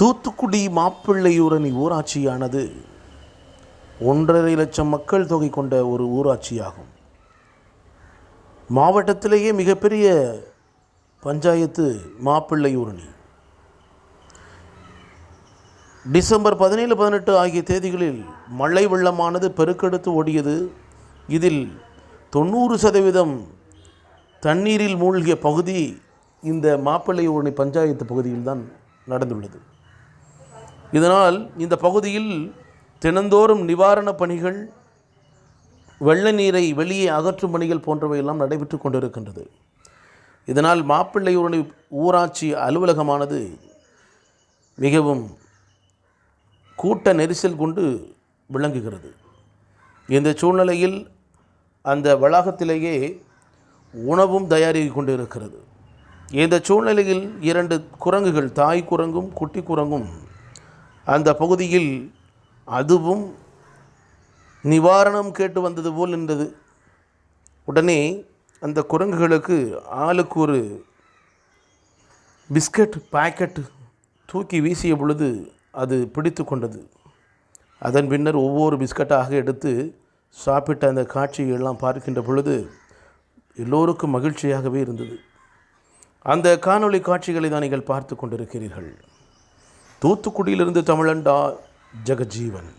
தூத்துக்குடி மாப்பிள்ளையூரணி ஊராட்சியானது ஒன்றரை லட்சம் மக்கள் தொகை கொண்ட ஒரு ஊராட்சியாகும். மாவட்டத்திலேயே மிகப்பெரிய பஞ்சாயத்து மாப்பிள்ளையூரணி. டிசம்பர் பதினேழு பதினெட்டு ஆகிய தேதிகளில் மழை வெள்ளமானது பெருக்கெடுத்து ஓடியது. இதில் தொண்ணூறு சதவீதம் தண்ணீரில் மூழ்கிய பகுதி இந்த மாப்பிள்ளையூரணி பஞ்சாயத்து பகுதியில் தான் நடந்துள்ளது. இதனால் இந்த பகுதியில் தினந்தோறும் நிவாரணப் பணிகள் வெள்ள நீரை வெளியே அகற்றும் பணிகள் போன்றவையெல்லாம் நடைபெற்று கொண்டிருக்கின்றது. இதனால் மாப்பிள்ளையூரணி ஊராட்சி அலுவலகமானது மிகவும் கூட்ட நெரிசல் கொண்டு விளங்குகிறது. இந்த சூழ்நிலையில் அந்த வளாகத்திலேயே உணவும் தயாரித்து கொண்டு இருக்கிறது இந்த சூழ்நிலையில் இரண்டு குரங்குகள் தாய் குரங்கும் குட்டி குரங்கும் அந்த பகுதியில் அதுவும் நிவாரணம் கேட்டு வந்தது போல் இருந்தது உடனே அந்த குரங்குகளுக்கு ஆளுக்கு ஒரு பிஸ்கட் பாக்கெட் தூக்கி வீசிய பொழுது அது பிடித்து கொண்டது. அதன் பின்னர் ஒவ்வொரு பிஸ்கட்டாக எடுத்து சாப்பிட்ட அந்த காட்சியெல்லாம் பார்க்கின்ற பொழுது எல்லோருக்கும் மகிழ்ச்சியாகவே இருந்தது. அந்த காணொளி காட்சிகளை தான் நீங்கள் பார்த்து கொண்டிருக்கிறீர்கள். தூத்துக்குடியிலிருந்து தமிழண்டா ஜெகஜீவன்.